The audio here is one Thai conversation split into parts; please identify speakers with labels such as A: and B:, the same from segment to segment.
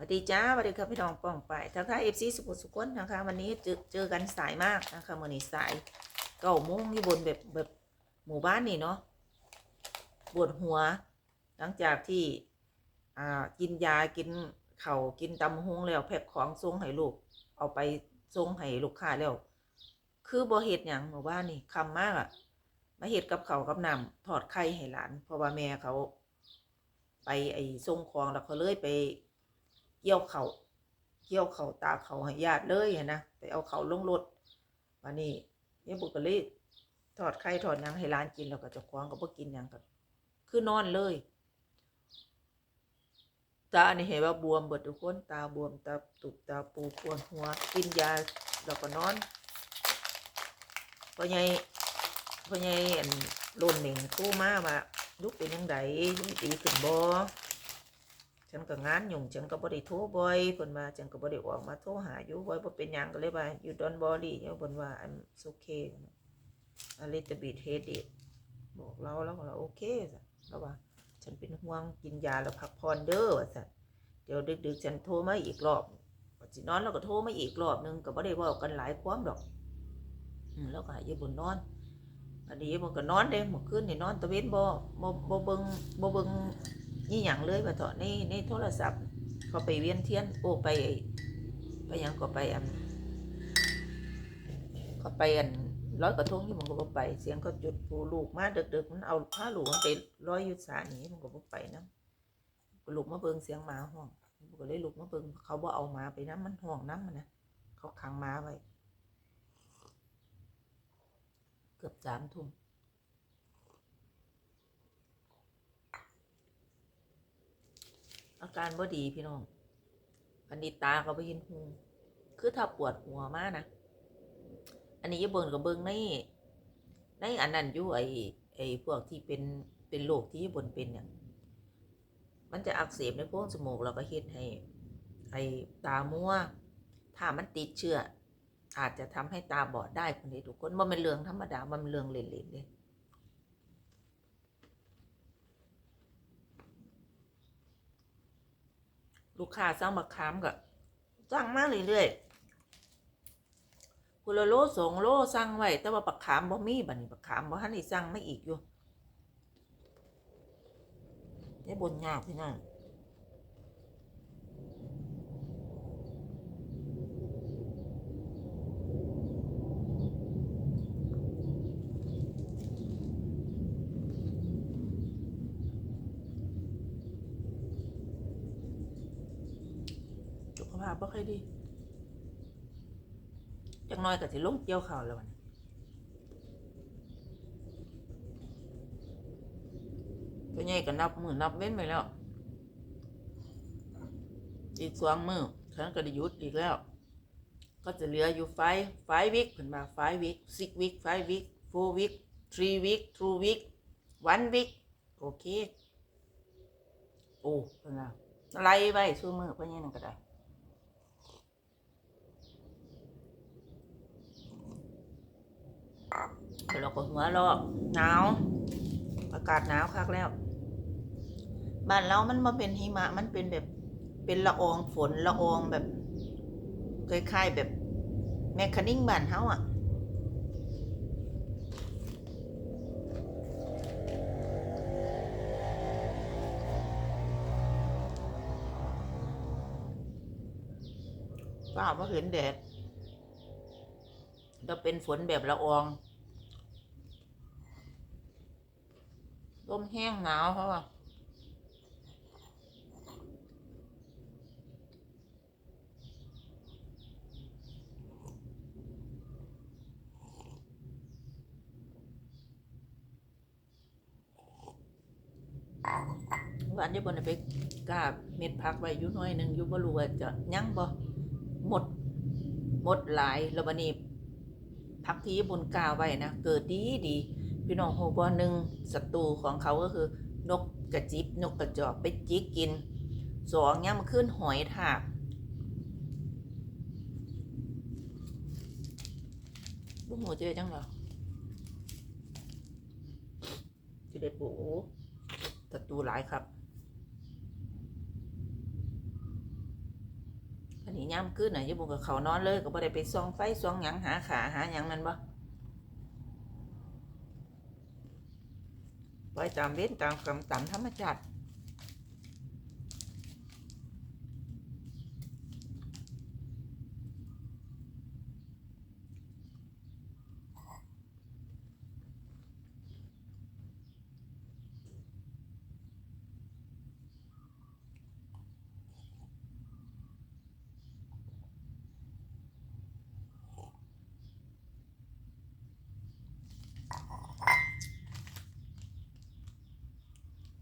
A: สวัสดีจ้าสวัสดีครับพี่น้องป้องไปทักทายเอฟซีสุขุสุขนนะคะ วันนี้เจอเจอกันสายมากนะคะเมื่อนี้สายเก้าโมงที่บนแบบแบบหมู่บ้านนี่เนาะปวดหัว หลังจากที่อ่ากินยากินเข่ากินตำฮงแล้วแพ็คของส่งให้ลูก เอาไปส่งให้ลูกค้าแล้ว คือบ่เฮ็ดหยังหมู่บ้านนี่คำมากอะมาเฮ็ดกับเขากับน้ำทอดไข่ให้หลานเพราะว่าแม่เขา ไปไอ้ส่งของแล้วเขาเลยไป เกี่ยวเขาเกี่ยวเขาตาเขาให้ญาติเลยนะไปเอาเขาลงรถวันนี้เนี่ยบุกก็เลยทอดไข่ทอดยังให้ร้านกินแล้วก็จะคว้างก็บ่กินยังก็คือนอนเลย ตานี่เห็นว่าบวมเบิดทุกคนตาบวมตาตุบตาปูปวดหัว กินยาแล้วก็นอนพ่อใหญ่พ่อใหญ่อันรุ่นหน่งตู้มาว่าลูกเป็นยังไงลูกดีขึ้นบ่ ฉันก็งานยุ่งฉันก็บ่ได้โทรบ่อยเพิ่นว่าฉันก็บ่ได้ออกมาโทรหาอยู่บ่อยบ่เป็นหยังก็เลยว่าอยู่ดอนบอดี้เพิ่นว่า I'm okay อ little bit headache บอกเราแล้วก็โอเคจ้ะแล้วว่า ฉันเป็นห่วงกินยาแล้วพักผ่อนเด้อว่าสันเดี๋ยวดึกๆฉันโทรมาอีกรอบว่าสินอนแล้วก็โทรมาอีกรอบหนึงก็บ่ได้เว่ากันหลายความดอกอืมแล้วก็ให้ยายบุญนอนอันนี้ยายบุญก็นอนเด้เมื่อคืนนี่นอนตะเวนบ่บ่บ่เบิ่งบ่เบิ่ง นี่หยังเลยว่าเถอะในในโทรศัพท์เขาไปเวียนเทียนโอ้ไปไปยังก็ไปอันเขาไปอันร้อยกระทงที่มันก็บ่ไป เสียงเขาจุดปูลูกมาเดึกๆมันเอาผ้าลูกมันไปร้อยยุดสานี่มันก็บ่ไปนะลูกมาเบิงเสียงหมาห้องมันก็เลยลูกมาเบิงเขาบ่เอาหมาไปน้ำมันห้องน้ำมันนะเขาขังหมาไว้ เกือบสามทุ่ม อาการบ่ดีพี่น้องพันดิตาก็ไปเห็นหูคือถ้าปวดหัวมากนะ อันนี้อยาเบิ่งกับเบิ่งในในอันนั้นอยู่ไอไอพวกที่เป็นเป็นโรคที่ญี่ปุ่นเป็นเนี่ย มันจะอักเสบในโพรงจมูกแล้วก็เฮ็ดให้ ไอตามัว ถ้ามันติดเชื้ออาจจะทำให้ตาบอดได้คนนี้ทุกคนมันเป็นเรื่องธรรมดา มันเป็นเรื่องเล่นๆเลย ลูกค้าสั่งมาขามก็สั่งมาเรื่อยๆคุละโลสองโลสั่งไว้แต่ว่าปักขามบ่มีบัดนี้ปักขามบ่ทันได้สั่งมาอีกอยู่นี่บนยากพี่น้อง บ่ค่อยดีจักน้อยก็สิลงเกี่ยวข้าวแล้ววันตัวใหญ่ก็นับมือนับเว้นไปแล้ว อีกสองมือฉันก็ได้หยุดอีกแล้ว ก็จะเหลืออยู่ไฟไฟวิกเพิ่นมาไฟวิกซิกวิกไฟวิกโฟวิกทรีวิกทูวิกวันวิกโอเค โอ้เพิ่นว่าไล่ไว้สู้มือเพิ่นยังนั่นก็ได้ เดี๋ยวเราก็หัวเราหนาวอากาศหนาวคักแล้วบ้านเรามันมาเป็นหิมะ มันเป็นแบบเป็นละอองฝนละอองแบบคล้ายๆแบบแมคคานิ่งบ้านเฮาอะฟ้าวมาเห็นแดดเราเป็นฝนแบบละออง ลมแห้งหนาวเพราะว่าวันที่บนไปกาบเม็ดพักไว้อยู่หน้อยหนึ่งอยู่บ่รู้ว่าจะยั้งบ่หมด หมดหลายแล้ววันนี้พักที่ญี่ปุ่นกาไว้นะ เกิดดีดี พี่น้องโฮบอหนึ่งศัตรูของเขาก็คือนกกระจิบนกกระจอกไปจิกกินสองเนี่ย่ำขึ้นหอยถากลูกหมูเจอจังหรอจุเด็ดปูศัตรูหลายครับอันี่ย่ำขึ้นน่ะยายบุกับเขานอนเลยก็บ่ได้ไปส่องไฟส่องหยังหาขาหาหยังนั่นบ่ ไว้ตามเว้นตามกรรมตามธรรมชาติ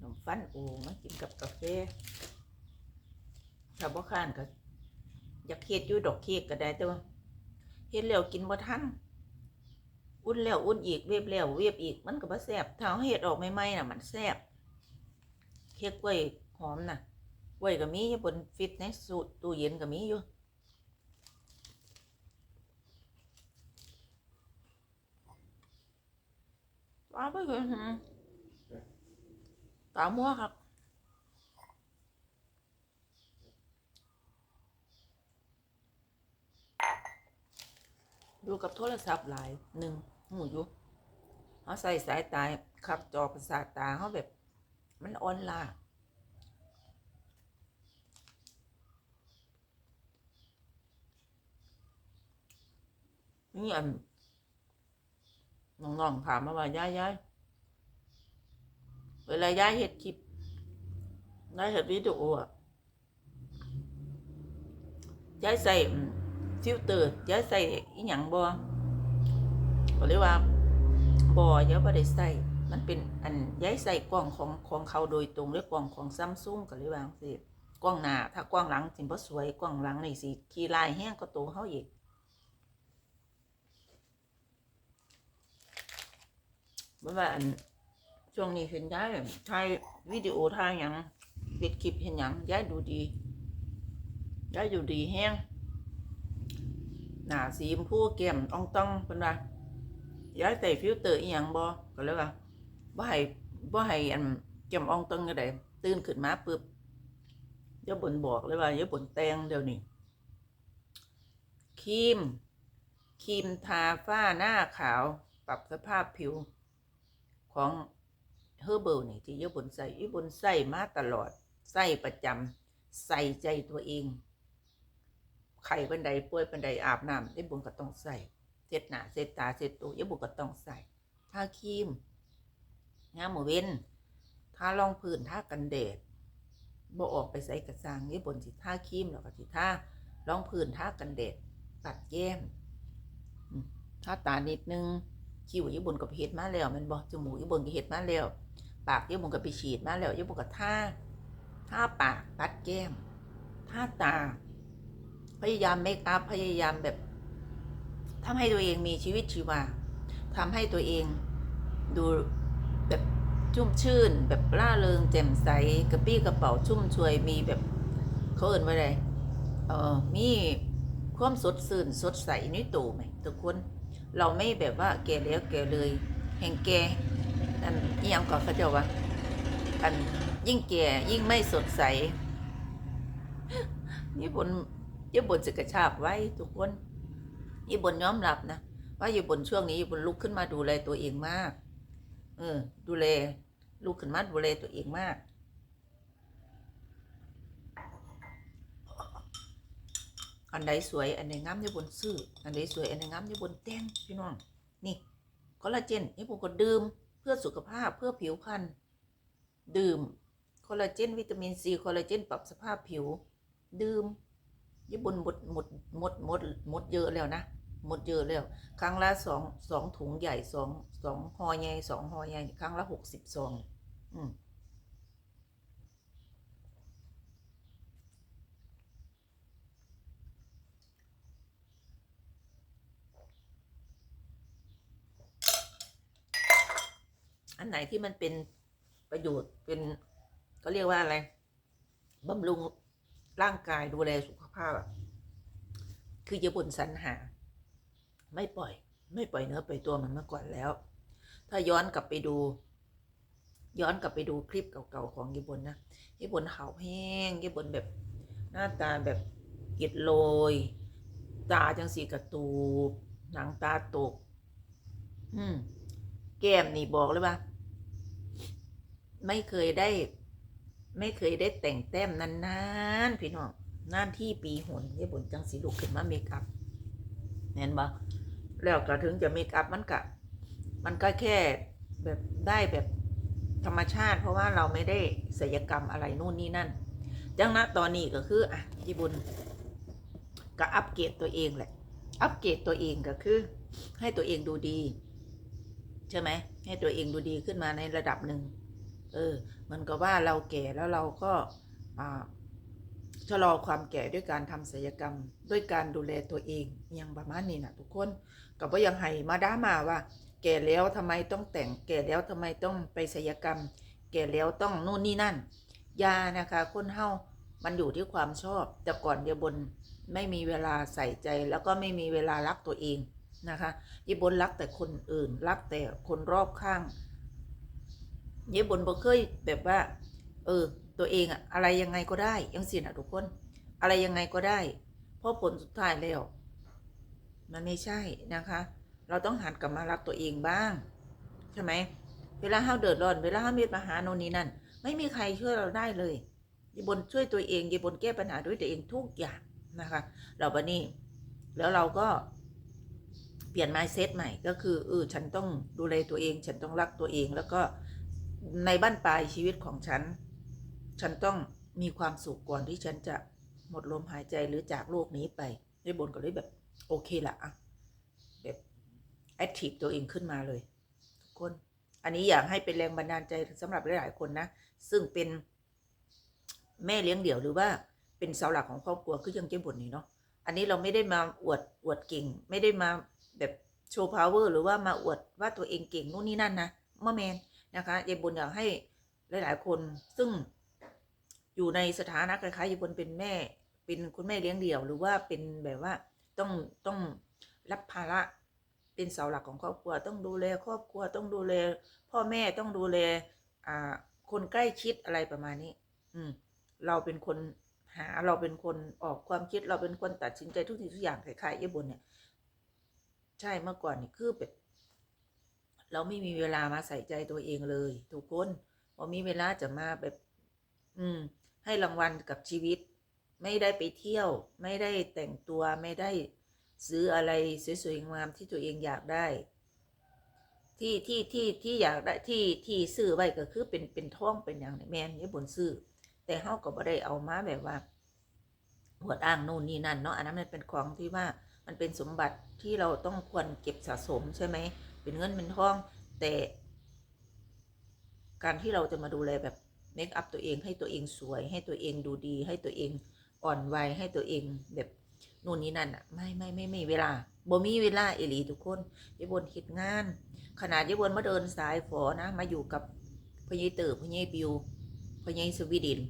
A: นมฟันโอมากินกับกาแฟถ้า บ้านก็ อยากเฮ็ดอยู่ดอกเค้กก็ได้แต่ว่าเฮ็ดแล้วกินบ่ทันอุ่นแล้วอุ่นอีกเวฟแล้วเวฟอีกมันก็บ่แซ่บถ้าเราเฮ็ดออกใหม่ๆน่ะ มันแซ่บเค้กกล้วยหอมน่ะกล้วยก็มีอยู่บนฟิตในสูตรตู้เย็นก็มีอยู่ว้าวไปเลยหืมตามัวครับ ดูกับโทรศัพท์หลายหนึ่งหูอยู่เขาใส่สายตาขับจอประสาทตาเขาแบบ มันอ่อนล้านี่อันน้องๆถามมาว่า ยายยายเวลายายเห็ดคลิปย้ายเห็ดวิดีโออะยายใส่ ฟิลเตอร์ย้ายใส่อีหยังบ่ก็เรียกว่าบ่ย้ายบ่ได้ใส่มันเป็นอันย้ายใส่กล้องของของเขาโดยตรงหรือกล้องของซัมซุงก็เรียกว่าจั่งซี้กล้องหน้าถ้ากล้องหลังสิบ่สวยกล้องหลังนี่สิขี้ลายแห้งก็โตเฮาอีกบ่ว่าอันช่วงนี้เห็นย้ายถ่ายวิดีโอถ่ายหยังเปิดคลิปเห็นหยังย้ายดูดีย้ายดูดีแห้ง หน้าสีชมพูแก้มอ่องต้องเป็นว่าย้ายใส่ฟิลเตอร์อีหยังบ่ก็เลยว่าบ่ให้บ่ให้อันแก้มอ่องต้องก็ได้ตื่นขึ้นมาปึ๊บอย่าบ่นบอกเลยว่าอย่าบ่นแต่งเดี๋ยวนี้ครีมครีมทาฝ้าหน้าขาวปรับสภาพผิวของเฮอร์เบิลนี่ที่เยอะบนใส่ยบนใส่มาตลอด ใส่ประจำใส่ใจตัวเอง ไข่บันไดป่วยบันไดอาบน้ำยบนก็ต้องใส่เช็ดหน้าเช็ดตาเช็ดตัวยบนก็ต้องใส่ทาครีมงามหมูเว้นทารองพื้นทากันแดดบ่ออกไปใส่กระซังยบนสิทาครีมแล้วก็สิทารองพื้นทากันแดดปัดแก้มทาตานิดนึงคิ้วญี่ปุ่นก็ไปเฮ็ดมาแล้วมันบอกจมูกญี่ปุ่นก็เฮ็ดมาแล้ว ปากญี่ปุ่นก็ไปฉีดมาแล้วญี่ปุ่นก็ท่าท่าปากปัดแก้มท่าตา พยายามเมคอัพพยายามแบบทำให้ตัวเองมีชีวิตชีวาทำให้ตัวเองดูแบบชุ่มชื่น แบบร่าเริงแจ่มใสกระปี้กระเป๋าชุ่มช่วยมีแบบเขาเอ่นว่าอะไรเออมีความสดชื่นสดใสในตัวไหมทุกคนเราไม่แบบว่าแก่แล้วแก่เลย แห่งแก่อันนี้ยังก่อนเขาจะว่าอันยิ่งแก่ยิ่งไม่สดใส ญี่ปุ่น ญี่ปุ่นจะกระชากไว้ทุกคนญี่ปุ่นยอมรับนะว่าญี่ปุ่นช่วงนี้ญี่ปุ่นลุกขึ้นมาดูแลตัวเองมาก เออ ดูแลลุกขึ้นมาดูแลตัวเองมากอันใดสวยอันใดงามญี่ปุ่นซื้ออันใดสวยอันใดงามญี่ปุ่นแต่งพี่น้องนี่คอลลาเจนญี่ปุ่นก็ดื่มเพื่อสุขภาพเพื่อผิวพรรณดื่มคอลลาเจนวิตามินซีคอลลาเจนปรับสภาพผิว ดื่ม ญี่ปุ่นหมดหมดหมดหมดหมดเยอะแล้วนะหมดเยอะแล้ว ครั้งละสองสองถุงใหญ่สองสองหอใหญ่สองหอใหญ่ครั้งละหกสิบซองอืมอันไหนที่มันเป็นประโยชน์เป็นก็เรียกว่าอะไรบำรุงร่างกายดูแลสุข ภาพคือจะบนสรรหา ไม่ปล่อย ไม่ปล่อยเนื้อปล่อยตัวมันมาก่อนแล้ว ถ้าย้อนกลับไปดู ย้อนกลับไปดูคลิปเก่าๆของญี่ปุ่นนะญี่ปุ่นขาวแห้งญี่ปุ่นแบบหน้าตาแบบอิดโรยตาจังสีกระตูบหนังตาตก อืม แก้มนี่บอกเลยว่า ไม่เคยได้ ไม่เคยได้แต่งแต้มนานๆพี่น้อง หน้านที่ปีหนยี่บนจังสีลุกขึ้นมาเมคอัพเห็นบ่แล้วก็ถึงจะเมคอัพมันกะมันก็แค่แบบได้แบบธรรมชาติ เพราะว่าเราไม่ได้ศิลยกรรมอะไรนู่นนี่นั่น จังนะตอนนี้ก็คืออะยี่บุญก็อัปเกรดตัวเองแหละ อัปเกรดตัวเองก็คือ ให้ตัวเองดูดี ใช่ไหม ให้ตัวเองดูดีขึ้นมาในระดับหนึ่ง เออเหมันก็ว่าเราแก่แล้วเราก็อ่า ชะลอความแก่ด้วยการทำศัลยกรรม ด้วยการดูแลตัวเองอย่างประมาณนี้นะทุกคนกับว่ายังให้มาด้ามาว่า แก่แล้วทำไมต้องแต่ง แก่แล้วทำไมต้องไปศัลยกรรม แก่แล้วต้องนู่นนี่นั่นยานะคะคนเฮามันอยู่ที่ความชอบ แต่ก่อนเดียบนไม่มีเวลาใส่ใจแล้วก็ไม่มีเวลารักตัวเองนะคะเยบนรักแต่คนอื่น รักแต่คนรอบข้างเยบนบ่เคยแบบว่า เออ ตัวเองอะอะไรยังไงก็ได้ยังสินะทุกคน อะไรยังไงก็ได้ เพราะผลสุดท้ายแล้ว มันไม่ใช่นะคะ เราต้องหัดกลับมารักตัวเองบ้าง ใช่ไหมเวลาเฮาเดือดร้อนเวลาเฮามีปัญหาโน่นนี่นั่นไม่มีใครช่วยเราได้เลยยีบนช่วยตัวเองยีบนแก้ปัญหาด้วยตัวเองทุกอย่างนะคะ เราบันนี้แล้วเราก็เปลี่ยน mindset ใหม่ก็คือเออฉันต้องดูแลตัวเอง ฉันต้องรักตัวเอง แล้วก็ในบ้านปลายชีวิตของฉัน ฉันต้องมีความสุขก่อนที่ฉันจะหมดลมหายใจหรือจากโลกนี้ไปยีบนก็เลยแบบ โอเคละอะแบบแอคทีฟตัวเองขึ้นมาเลย ทุกคน อันนี้อยากให้เป็นแรงบันดาลใจสำหรับหลายๆคนนะ ซึ่งเป็นแม่เลี้ยงเดี่ยวหรือว่าเป็นเสาหลักของครอบครัวคือยังเจ้าบุญนี่เนาะอันนี้เราไม่ได้มาอวดอวดเก่ง ไม่ได้มาแบบโชว์พาวเวอร์หรือว่ามาอวดว่าตัวเองเก่งนู่นนี่นั่นนะมะแมนนะคะยายบุญอยากให้หลาย ๆ คนซึ่ง อยู่ในสถานะคล้ายๆยายบุญเป็นแม่ เป็นคุณแม่เลี้ยงเดี่ยว หรือว่าเป็นแบบว่าต้องต้องรับภาระเป็นเสาหลักของครอบครัว ต้องดูแลครอบครัวต้องดูแล พ่อแม่ต้องดูแลอ่าคนใกล้ชิดอะไรประมาณนี้ อืม เราเป็นคนหาเราเป็นคนออกความคิดเราเป็นคนตัดสินใจทุกสิ่งทุกอย่างคล้ายๆยี่บนเนี่ย ใช่เมื่อก่อนนี่คือแบบเราไม่มีเวลามาใส่ใจตัวเองเลย ทุกคนพอมีเวลาจะมาแบบ อืม ให้รางวัลกับชีวิต ไม่ได้ไปเที่ยว ไม่ได้แต่งตัวไม่ได้ซื้ออะไรสวยๆงามที่ตัวเองอยากได้ ที่ที่ที่ที่อยากได้ที่ที่ซื้อไว้ก็คือเป็นเป็นท่องเป็นอย่างนี้แมนยี่บนซื้อ แต่เฮาก็บ่ได้เอามาแบบว่าหวดอ้างนู่นนี่นั่นเนาะอันนั้นมันเป็นของที่ว่ามันเป็นสมบัติที่เราต้องควรเก็บสะสมใช่ไหมเป็นเงินเป็นทองแต่ การที่เราจะมาดูแลแบบ เมคอัพตัวเองให้ตัวเองสวย ให้ตัวเองดูดี ให้ตัวเองอ่อนวัยให้ตัวเองแบบนู่นนี่นั่นอะไม่ไม่ไม่ไม่เวลาบ่มีเวลาเอลีทุกคนยายบนคิดงาน ขนาดยายบนมาเดินสายฝอนะมาอยู่กับพญายเต๋อพญายบิวพญายสวีดิน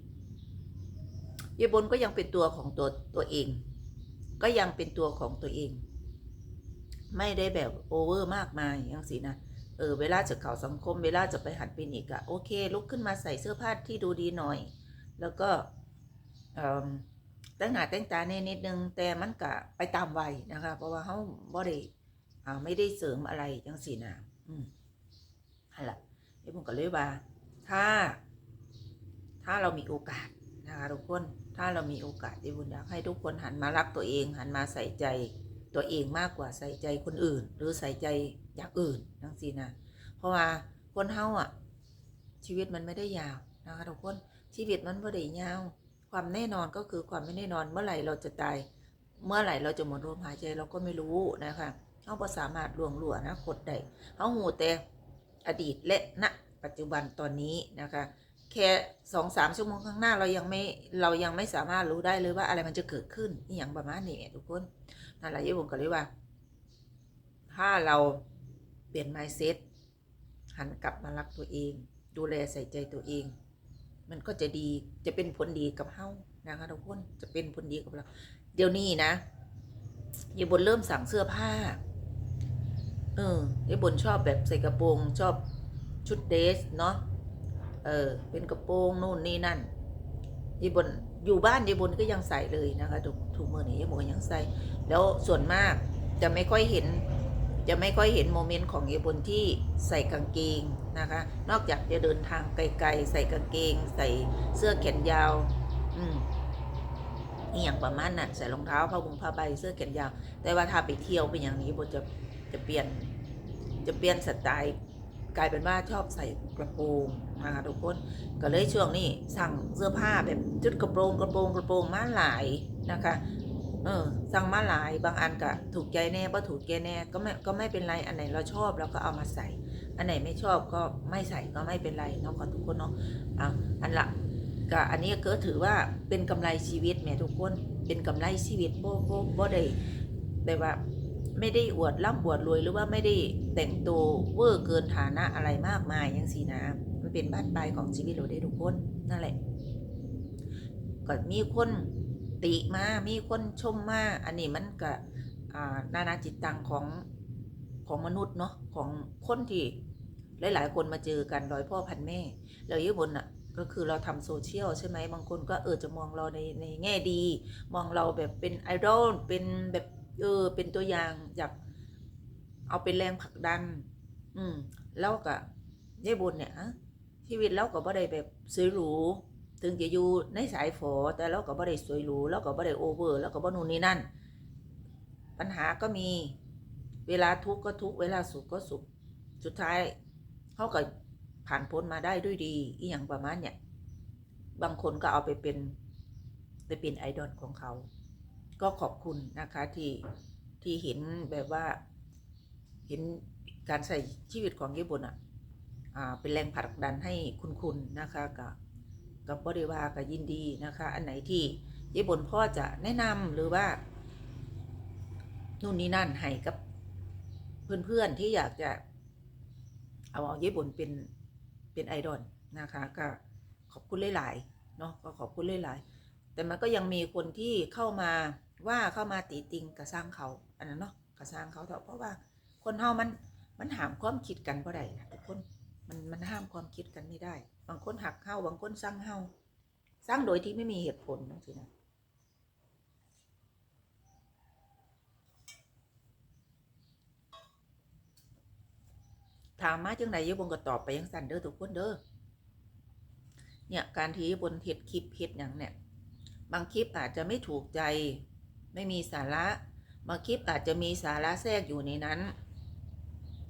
A: ยายบนก็ยังเป็นตัวของตัวตัวเอง ก็ยังเป็นตัวของตัวเอง ไม่ได้แบบโอเวอร์มากมายอย่างสินะ เออเวลาจะเข้าสังคม เวลาจะไปหัดเป็นอีกอะโอเค ลุกขึ้นมาใส่เสื้อผ้าที่ดูดีหน่อย แล้วก็แต่งหน้าแต่งตาเนนิดนึงแต่มันกะไปตามวัยนะคะ เพราะว่าเขาบ่ได้อ่าไม่ได้เสริมอะไรจังสินะอืมนั่นแหละเดี๋ยวผมก็เลยว่า ถ้า ถ้าเรามีโอกาสนะคะทุกคนถ้าเรามีโอกาสที่บุญอยากให้ทุกคนหันมารักตัวเอง หันมาใส่ใจตัวเองมากกว่าใส่ใจคนอื่น หรือใส่ใจ อย่างอื่นทั้งสิ้นะเพราะว่าคนเฮาอะ ชีวิตมันไม่ได้ยาวนะคะทุกคนชีวิตมันไม่ได้ยาว ความแน่นอนก็คือความไม่แน่นอนเมื่อไหร่เราจะตาย เมื่อไหร่เราจะหมดลมหายใจเราก็ไม่รู้นะคะเฮาบ่สามารถลวงรู้อนาคตได้เฮาหูแต่อดีตและณปัจจุบันตอนนี้นะคะแค่สองสามชั่วโมงข้างหน้าเรายังไม่เรายังไม่สามารถรู้ได้เลยว่าอะไรมันจะเกิดขึ้นอย่างประมาณนี้ทุกคนนั่นแหละยี่ผมก็เลยว่า ถ้าเรา ลี่ยน mindset หันกลับมารักตัวเอง ดูแลใส่ใจตัวเอง มันก็จะดีจะเป็นผลดีกับเฮานะคะทุกคนจะเป็นผลดีกับเรา เดี๋ยวนี้นะยายบนเริ่มสั่งเสื้อผ้า เออยายบนชอบแบบใส่กระโปรงชอบชุดเดรสเนาะเออ เป็นกระโปรงนู่นนี่นั่นยี่บนอยู่บ้านยายบนก็ยังใส่เลยนะคะถูกถูกมือนี้ยายบนยังใส่ แล้วส่วนมากจะไม่ค่อยเห็น จะไม่ค่อยเห็นโมเมนต์ของยายบนที่ใส่กางเกงนะคะ นอกจากจะเดินทางไกลๆ ใส่กางเกง ใส่เสื้อแขนยาว อืมนี่อย่างประมาณนั้นใส่รองเท้าผ้าบุงผ้าใบเสื้อแขนยาว แต่ว่าถ้าไปเที่ยวเป็นอย่างนี้บนจะจะเปลี่ยนจะเปลี่ยนสไตล์กลายเป็นว่าชอบใส่กระโปรงนะคะทุกคนก็เลยช่วงนี้สั่งเสื้อผ้าแบบชุดกระโปรงกระโปรงกระโปรงมาหลายนะคะ เออ สั่งมาหลายบางอันก็ถูกใจแน่บ่ถูกใจแน่ก็ไม่ก็ไม่เป็นไรอันไหนเราชอบเราก็เอามาใส่ อันไหนไม่ชอบก็ไม่ใส่ก็ไม่เป็นไรเนาะก็ทุกคนเนาะอะอันละก็อันนี้ก็ถือว่าเป็นกำไรชีวิตแม่ทุกคนเป็นกำไรชีวิตบ่บ่บ่ได้แบบว่าไม่ได้อวดร่ำอวดรวยหรือว่าไม่ได้แต่งตัวเวอร์เกินฐานะอะไรมากมายย่างสีนะมันเป็นบ้านปลายของชีวิตเราได้ทุกคนนั่นแหละก็มีคน ติมา มีคนชมมา อันนี้มันก็นานาจิตตังของของมนุษย์เนาะของคนที่หลายๆคนมาเจอกันโดยพ่อพันแม่แล้วยี่บนอะก็คือเราทำโซเชียลใช่ไหมบางคนก็เออจะมองเราในในแง่ดี มองเราแบบเป็นไอดอลเป็นแบบเออเป็นตัวอย่างอยากเอาเป็นแรงผลักดัน อืมแล้วก็ยายบุญเนี่ยชีวิตเราก็บ่ได้แบบสวยหรู ถึงจะอยู่ในสายฝอแต่เราก็บ่ได้สวยหรูเราก็บ่ได้โอเวอร์แล้วก็บ่นู่นนี่นั่น ปัญหาก็มีเวลาทุกข์ก็ทุกข์เวลาสุขก็สุข สุดท้ายเขาก็ผ่านพ้นมาได้ด้วยดีอีอย่างประมาณเนี่ยบางคนก็เอาไปเป็นไปเป็นไอดอลของเขา ก็ขอบคุณนะคะที่ที่เห็นแบบว่าเห็นการใส่ชีวิตของญี่ปุ่นอะอ่าเป็นแรงผลักดันให้คุณคุณนะคะกับ กับบริวากับยินดีนะคะ อันไหนที่ญี่ปุ่นพ่อจะแนะนำหรือว่านู่นนี่นั่นให้กับเพื่อนๆที่อยากจะ เอาเอาญี่ปุ่นเป็นเป็นไอดอลนะคะก็ขอบคุณหลายๆเนาะก็ขอบคุณหลายๆแต่มันก็ยังมีคนที่เข้ามาว่าเข้ามาตีติงกระสร้างเขาอันนั้นเนาะกระสร้างเขาเถอะเพราะว่าคนเฮามันมันห้ามความคิดกันบ่ได้นะทุกคนมันมันห้ามความคิดกันไม่ได้ บางคนหักเฮาบางคนสร้างเฮาสร้างโดยที่ไม่มีเหตุผลนั่นสินะถามมาจังไดยบงก็ตอบไปยังสั่นเด้อทุกคนเด้อเนี่ยการที่บนเฮ็ดคลิปเฮ็ดอย่างเนี่ย บางคลิปอาจจะไม่ถูกใจ ไม่มีสาระ บางคลิปอาจจะมีสาระแทรกอยู่ในนั้น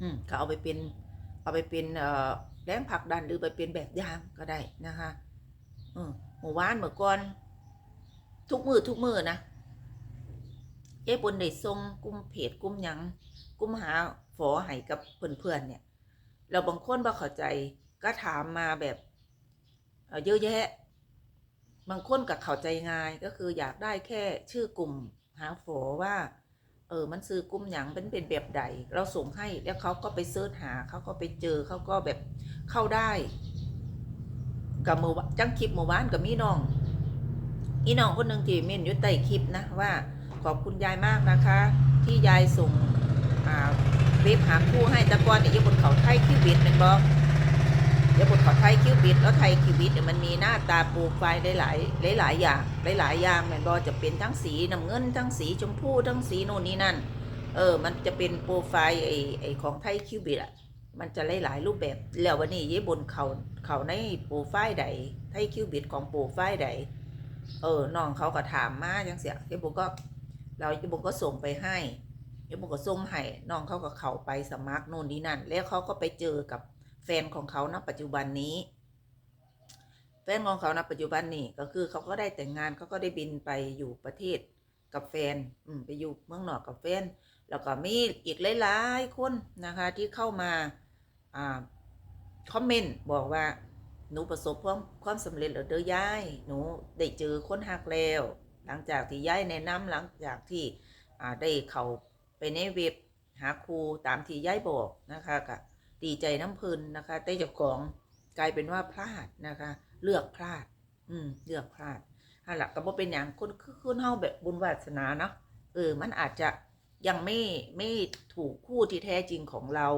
A: อืมก็เอาไปเป็น เอาไปเป็นเอ่อ แรงผลักดันหรือไปเป็นแบบอย่างก็ได้นะคะหมู่บ้านเมื่อก่อน ทุกมือทุกมือนะเอ๊ะบนได้ทรงกลุ่มเพจกลุ่มหยังกลุ่มหาฝอให้กับเพื่อนๆเนี่ย เราบางคนบ่เข้าใจก็ถามมาแบบเอ่อเยอะแยะ บางคนกับเข้าใจง่ายก็คืออยากได้แค่ชื่อกลุ่มหาฝอว่า เออ มันซื้อกลุ่มหยังเป็นเป็นแบบใด เราส่งให้แล้วเขาก็ไปเสิร์ชหาเขาก็ไปเจอเขาก็แบบเข้าได้กับมือวะจังคลิปเมื่อวานกับมีน้องอีน้องคนหนึ่งที่เม่นอยู่ใต้คลิปนะว่า ขอบคุณยายมากนะคะ ที่ยายส่งเว็บหาคู่ให้ตะกอนเนี่ยอยบนเขาไทยคิวบิดเป็นบอก อยบนเขาไทยคิวบิดแล้วไทยคิวบิดเนี่ยมันมีหน้าตาโปรไฟล์หลาย ๆ หลาย ๆ อย่าง หลาย ๆ อย่างแม่นบอจะเป็นทั้งสีน้ำเงิน ทั้งสีชมพูทั้งสีโน่นนี่นั่น เออ มันจะเป็นโปรไฟล์ไอไอของไทยคิวบิดอะ มันจะหลาย ๆ รูปแบบ แล้ววันนี้ยายบนเขาเขาในโปรไฟล์ใด ไทยคิวบิดของโปรไฟล์ใด เออ น้องเขาก็ถามมาจังเสียยายบนก็เรายายบนก็ส่งไปให้ยายบนก็ส่งให้ น้องเขาก็เข้าไปสมัครโน่นนี่นั่น แล้วเขาก็ไปเจอกับ แฟนของเขาณปัจจุบันนี้ แฟนของเขาณปัจจุบันนี้ก็คือเขาก็ได้แต่งงานเขาก็ได้บินไปอยู่ประเทศกับแฟนอืไปอยู่เมืองนอกกับแฟน แล้วก็มีอีกหลายๆคนนะคะที่เข้ามาอ่าคอมเมนต์บอกว่าหนูประสบความความสำเร็จแล้วเด้อยาย หนูได้เจอคนหักแล้ว หลังจากที่ยายแนะนำหลังจากที่ได้เข้าไปในเว็บหาครูตามที่ยายบอกนะคะก็ ดีใจน้ำเพลินนะคะ แต่เจ้าของกลายเป็นว่าพลาดนะคะ เลือกพลาด อืม เลือกพลาดฮะละก็บ่เป็นอย่างคนคือคนเฮาแบบบุญวาสนาเนาะเออ มันอาจจะยังไม่ไม่ถูกคู่ที่แท้จริงของเรา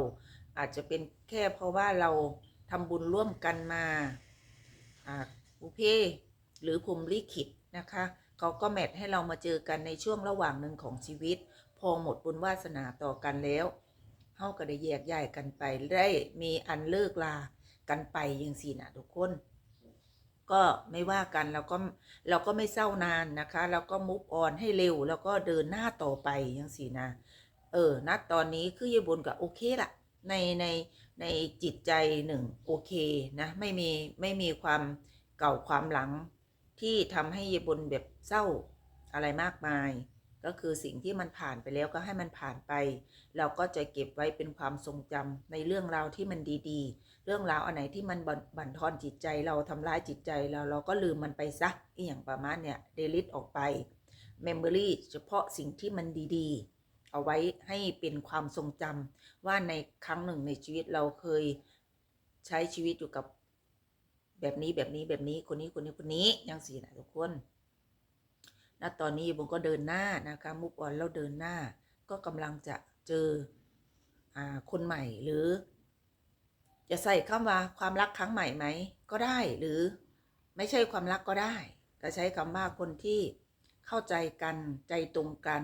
A: อาจจะเป็นแค่เพราะว่าเราทำบุญร่วมกันมา อ่าอุเพหรือภูมิลิขิตนะคะเขาก็แมทให้เรามาเจอกันในช่วงระหว่างหนึ่งของชีวิต พอหมดบุญวาสนาต่อกันแล้ว เฮาก็ได้แยกย้ายกันไปได้มีอันเลิกลากันไปยังสี่นะทุกคน ก็ไม่ว่ากันเราก็เราก็ไม่เศร้านานนะคะเราก็มุกออนให้เร็ว แล้วก็เดินหน้าต่อไปยังสี่นะ เออณตอนนี้คือยายบุญกับโอเคละในในในจิตใจหนึ่งโอเคนะไม่มีไม่มีความเก่าความหลังที่ทำให้ยายบุญแบบเศร้าอะไรมากมาย ก็คือสิ่งที่มันผ่านไปแล้วก็ให้มันผ่านไป เราก็จะเก็บไว้เป็นความทรงจำในเรื่องราวที่มันดีๆ เรื่องราวอันไหนที่มันบั่นทอนจิตใจเราทำร้ายจิตใจเราเราก็ลืมมันไปซะอย่างประมาณเนี่ยเดลิทออกไปเมมโมรีเฉพาะสิ่งที่มันดีๆ เอาไว้ให้เป็นความทรงจำว่าในครั้งหนึ่งในชีวิตเราเคยใช้ชีวิตอยู่กับแบบนี้แบบนี้แบบนี้คนนี้คนนี้คนนี้ยังสี่นะทุกคน ณตอนนี้บุญก็เดินหน้านะคะมุกออนแล้วเดินหน้า ก็กำลังจะเจออ่าคนใหม่หรือ จะใส่คำว่าความรักครั้งใหม่ไหมก็ได้หรือไม่ใช่ความรักก็ได้ก็ใช้คำว่าคนที่เข้าใจกันใจตรงกัน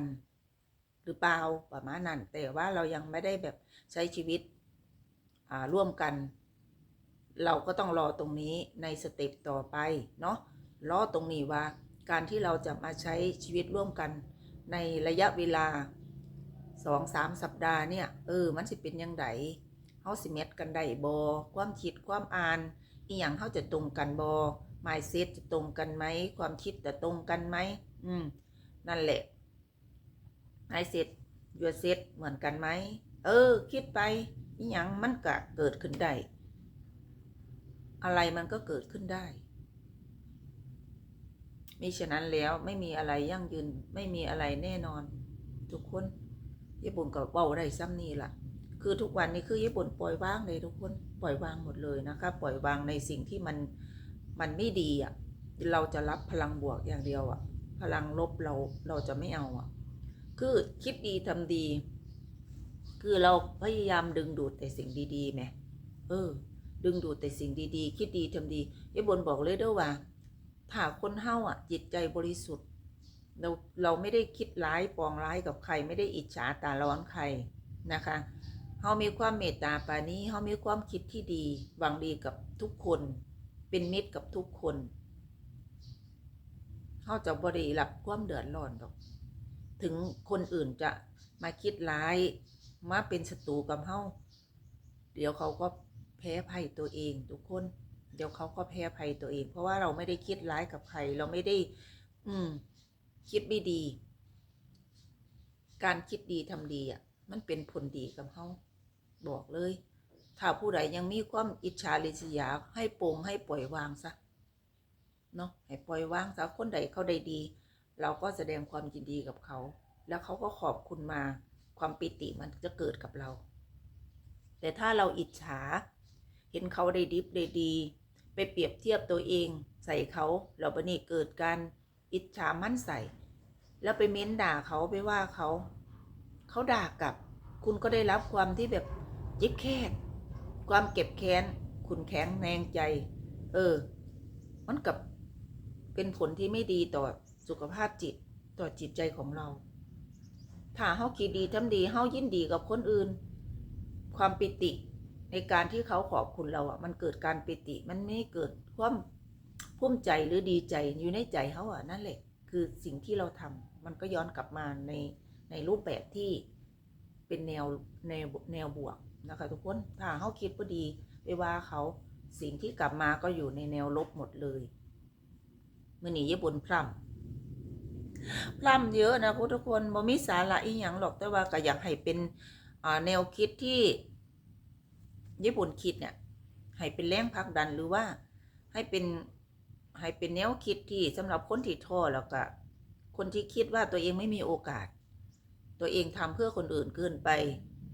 A: หรือเปล่าประมาณนั้นแต่ว่าเรายังไม่ได้แบบใช้ชีวิตร่วมกัน เราก็ต้องรอตรงนี้ในสเต็ปต่อไปเนาะรอตรงนี้ว่า การที่เราจะมาใช้ชีวิตร่วมกันในระยะเวลาสองสามสัปดาห์เนี่ย เออ มันสิเป็นยังไงเฮาสิเม็ดกันได้บอความคิดความอ่าน อีหยังเฮาจะตรงกันบอ mindset จะตรงกันไหม ความคิดจะตรงกันไหม อืม นั่นแหละ mindset your set เหมือนกันไหม เออ คิดไปอีหยังมันก็เกิดขึ้นได้ อะไรมันก็เกิดขึ้นได้ มิฉะนั้นแล้วไม่มีอะไรยั่งยืนไม่มีอะไรแน่นอน ทุกคนญี่ปุ่นก็เว้าได้ซ้ำนี่ล่ะคือทุกวันนี้คือญี่ปุ่นปล่อยวางเลยทุกคนปล่อยวางหมดเลยนะคะ ปล่อยวางในสิ่งที่มันมันไม่ดีอะเราจะรับพลังบวกอย่างเดียวอะ พลังลบเราเราจะไม่เอาอะ คือคิดดีทำดี คือเราพยายามดึงดูดแต่สิ่งดีๆไหมเออ ดึงดูดแต่สิ่งดีๆ คิดดีทำดียายบนบอกเลยเด้อว่า ถ้าคนเฮาอะ จิตใจบริสุทธิ์ เราเราไม่ได้คิดร้ายปองร้ายกับใคร ไม่ได้อิจฉาตาร้อนใครนะคะเฮามีความเมตตาปานี้เฮามีความคิดที่ดีหวังดีกับทุกคน เป็นมิตรกับทุกคนเฮาจะบริรับความเดือดร้อนดอก ถึงคนอื่นจะมาคิดร้ายมาเป็นศัตรูกับเฮาเดี๋ยวเขาก็แพ้ภัยตัวเองทุกคน เดี๋ยวเขาก็แพ้ภัยตัวเอง เพราะว่าเราไม่ได้คิดร้ายกับใคร เราไม่ได้ อืม คิดไม่ดี การคิดดีทำดีอะ มันเป็นผลดีกับเขาบอกเลย ถ้าผู้ใดยังมีความอิจฉาริษยาให้โปร่งให้ปล่อยวางซะเนาะให้ปล่อยวางซะคนใดเขาใดดี เราก็แสดงความยินดีกับเขา แล้วเขาก็ขอบคุณมา ความปิติมันจะเกิดกับเรา แต่ถ้าเราอิจฉาเห็นเขาได้ดิบได้ดี ไปเปรียบเทียบตัวเองใส่เขาเราบันนี้เกิดการอิจฉามั่นใส่ แล้วไปเม้นด่าเขาไปว่าเขาเขาด่ากลับ คุณก็ได้รับความที่แบบยิกแค้นความเก็บแค้นคุณแข็งแรงใจ เออ มันกับเป็นผลที่ไม่ดีต่อสุขภาพจิตต่อจิตใจของเรา ถ้าเฮาคิดดีทำดีเฮายินดีกับคนอื่น ความปิติ ในการที่เขาขอบคุณเราอะ มันเกิดการปิติมันไม่เกิดความภูมิใจหรือดีใจอยู่ในใจเขาอะนั่นแหละคือสิ่งที่เราทำมันก็ย้อนกลับมาในในรูปแบบที่เป็นแนวแนวแนวบวกนะคะทุกคนถ้าเขาคิดว่าดีไปว่าเขาสิ่งที่กลับมาก็อยู่ในแนวลบหมดเลยมื่อนี้ญี่ปุ่นพร่ำพร่ำเยอะนะทุกคนบ่มีสาระอีหยังหรอกแต่ว่าก็อยากให้เป็นแนวคิดที่ ญี่ปุ่นคิดเนี่ยให้เป็นแรงผลักดันหรือว่าให้เป็นให้เป็นแนวคิดที่สำหรับคนที่ท้อแล้วก็ คนที่คิดว่าตัวเองไม่มีโอกาส ตัวเองทำเพื่อคนอื่นเกินไป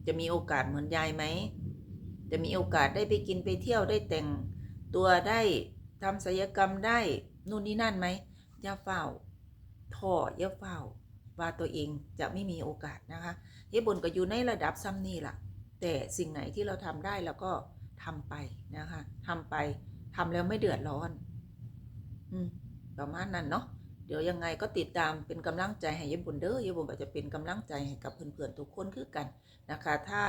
A: จะมีโอกาสเหมือนยายไหมจะมีโอกาสได้ไปกินไปเที่ยวได้แต่งตัวได้ทำศัลยกรรมได้นู่นนี่นั่นไหมอย่าเฝ้าท้ออย่าเฝ้า ว่าตัวเองจะไม่มีโอกาสนะคะญี่ปุ่นก็อยู่ในระดับซ้ำนี่ล่ะ แต่สิ่งไหนที่เราทำได้เราก็ทำไปนะคะทำไปทำแล้วไม่เดือดร้อน อืมประมาณนั้นเนาะเดี๋ยวยังไงก็ติดตามเป็นกำลังใจให้ยายบุญเด้อยายบุญก็จะเป็นกำลังใจให้กับเพื่อนๆทุกคนคือกันนะคะ ถ้า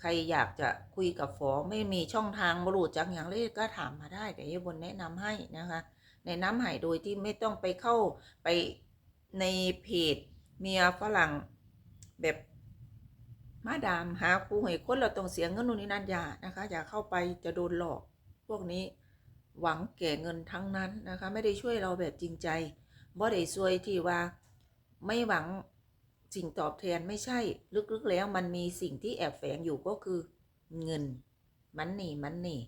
A: ใครอยากจะคุยกับฝอไม่มีช่องทางบรูจักอย่างเลยก็ถามมาได้เดี๋ยวยายบุญแนะนำให้นะคะแนะนำให้โดยที่ไม่ต้องไปเข้าไปในเพจเมียฝรั่งแบบ มาดามหาคู่ให้คนเราต้องเสียเงินนู่นนี่นั่นอย่านะคะ อย่าเข้าไปจะโดนหลอก พวกนี้หวังแก่เงินทั้งนั้นนะคะ ไม่ได้ช่วยเราแบบจริงใจบ่ได้ช่วยที่ว่าไม่หวังสิ่งตอบแทนไม่ใช่ ลึกๆแล้วมันมีสิ่งที่แอบแฝงอยู่ก็คือเงิน มันนี่มันนี่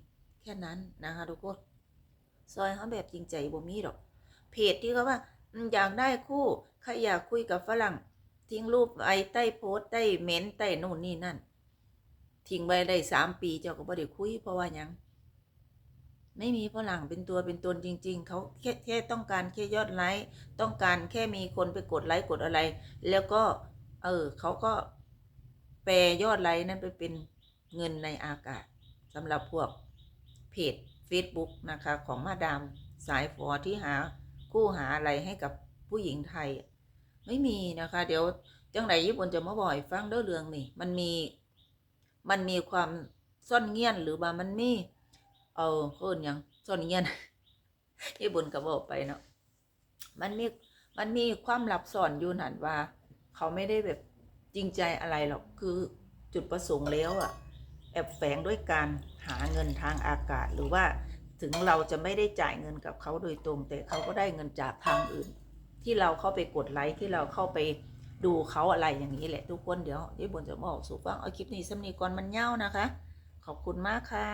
A: แค่นั้นนะคะทุกคนซอยเขาแบบจริงใจบ่มีหรอก เพจที่เขาว่าอยากได้คู่ใครอยากคุยกับฝรั่ง ทิ้งรูปไอ้ใต้โพสต์ใต้เม้นต์ใต้นู่นนี่นั่น ทิ้งไว้ได้สามปีเจ้าก็บ่ได้คุยเพราะว่ายังไม่มีฝรั่งเป็นตัวเป็นตนจริง ๆ เขาแค่แค่ต้องการแค่ยอดไลค์ต้องการแค่มีคนไปกดไลค์กดอะไร แล้วก็ เออเขาก็แปลยอดไลค์นั้นไปเป็นเงินในอากาศสำหรับพวกเพจ Facebook นะคะ ของมาดามสายฝอที่หาคู่หาอะไรให้กับผู้หญิงไทย ไม่มีนะคะ เดี๋ยวจังไหนญี่ปุ่นจะมาบ่อยฟังเด้อเรื่องนี่มันมี มันมีความซ่อนเงียนหรือว่ามันมี เออเพิ่นยังซ่อนเงียนญี่ปุ่นก็บอกไปเนาะมันมีมันมีความลับซ่อนอยู่นั่นว่า เขาไม่ได้แบบจริงใจอะไรหรอกคือจุดประสงค์แล้วอะแอบแฝงด้วยการหาเงินทางอากาศหรือว่าถึงเราจะไม่ได้จ่ายเงินกับเขาโดยตรง แต่เขาก็ได้เงินจากทางอื่น ที่เราเข้าไปกดไลค์ที่เราเข้าไปดูเขาอะไรอย่างนี้แหละทุกคนเดี๋ยวที่บนจะบอกสู่ฟังเอาคลิปนี้สำนีก่อนมันเง่านะคะ ขอบคุณมากค่ะ